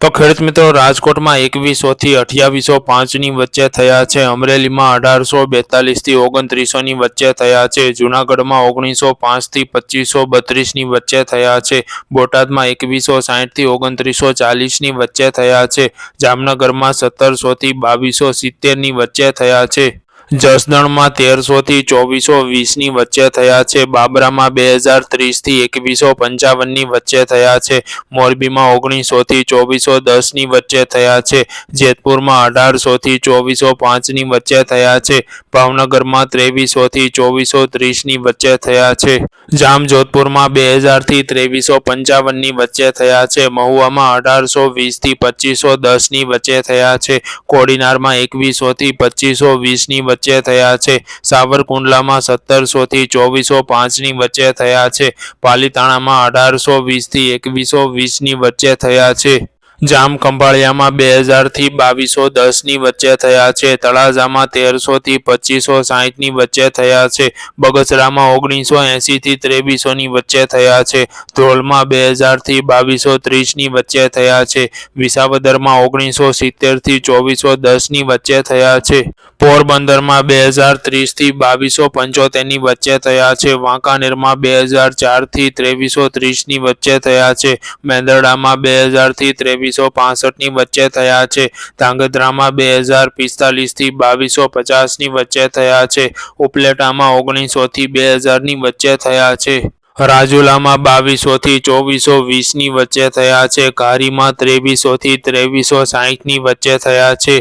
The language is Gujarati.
તો ખેડૂત મિત્રો, રાજકોટમાં એકવીસોથી અઠ્યાવીસો પાંચની વચ્ચે થયા છે. અમરેલીમાં અઢારસો બેતાલીસથી ઓગણત્રીસોની વચ્ચે થયા છે. જુનાગઢમાં ઓગણીસો પાંચથી પચીસો બત્રીસની વચ્ચે થયા છે. બોટાદમાં એકવીસો સાહીઠથી ઓગણત્રીસો ચાલીસની વચ્ચે થયા છે. જામનગરમાં સત્તરસોથી બાવીસો સિત્તેરની વચ્ચે થયા છે. જસદણમાં તેરસો થી ચોવીસો વીસની વચ્ચે થયા છે. બાબરામાં બે હજાર ત્રીસથી એકવીસો પંચાવનની વચ્ચે થયા છે. મોરબીમાં ઓગણીસો થી ચોવીસો દસની વચ્ચે થયા છે. જેતપુરમાં અઢારસો થી ચોવીસો પાંચની વચ્ચે થયા છે. ભાવનગરમાં ત્રેવીસો થી ચોવીસો ત્રીસની વચ્ચે થયા છે. જામજોધપુરમાં બે હજારથી ત્રેવીસો પંચાવનની વચ્ચે થયા છે. મહુવામાં અઢારસો વીસથી પચીસો દસની વચ્ચે થયા છે. કોડીનારમાં એકવીસો થી પચીસો વીસની વચ્ચે થયા છે. સાવરકુંડલામાં સત્તરસો થી ચોવીસો પાંચની વચ્ચે થયા છે. પાલીતાણામાં અઢારસો વીસથી એકવીસો વીસની વચ્ચે થયા છે. જામ ખંભાળિયામાં બે હજારથી બાવીસો દસની વચ્ચે થયા છે. તળાજામાં તેરસોથી પચીસો સાહીઠની વચ્ચે થયા છે. બગસરામાં ઓગણીસો એંસીથી ત્રેવીસોની વચ્ચે થયા છે. ધ્રોલમાં બે હજારથી બાવીસો ત્રીસની વચ્ચે થયા છે. વિસાવદરમાં ઓગણીસો સિત્તેરથી ચોવીસો દસની વચ્ચે થયા છે. પોરબંદરમાં બે હજાર ત્રીસથી બાવીસો પંચોતેરની વચ્ચે થયા છે. વાંકાનેરમાં બે હજાર ચારથી ત્રેવીસો ત્રીસની વચ્ચે થયા છે. મેંદરડામાં બે હજારથી ત્રેવીસો પાસઠની વચ્ચે થયા છે. ધાંગધ્રામાં બે હજાર પિસ્તાલીસથી બાવીસો પચાસની વચ્ચે થયા છે. ઉપલેટામાં ઓગણીસો થી બે હજારની વચ્ચે થયા છે. રાજુલામાં બાવીસોથી ચોવીસો વીસની વચ્ચે થયા છે. કારીમાં ત્રેવીસો થી ત્રેવીસો સાહીઠની વચ્ચે થયા છે.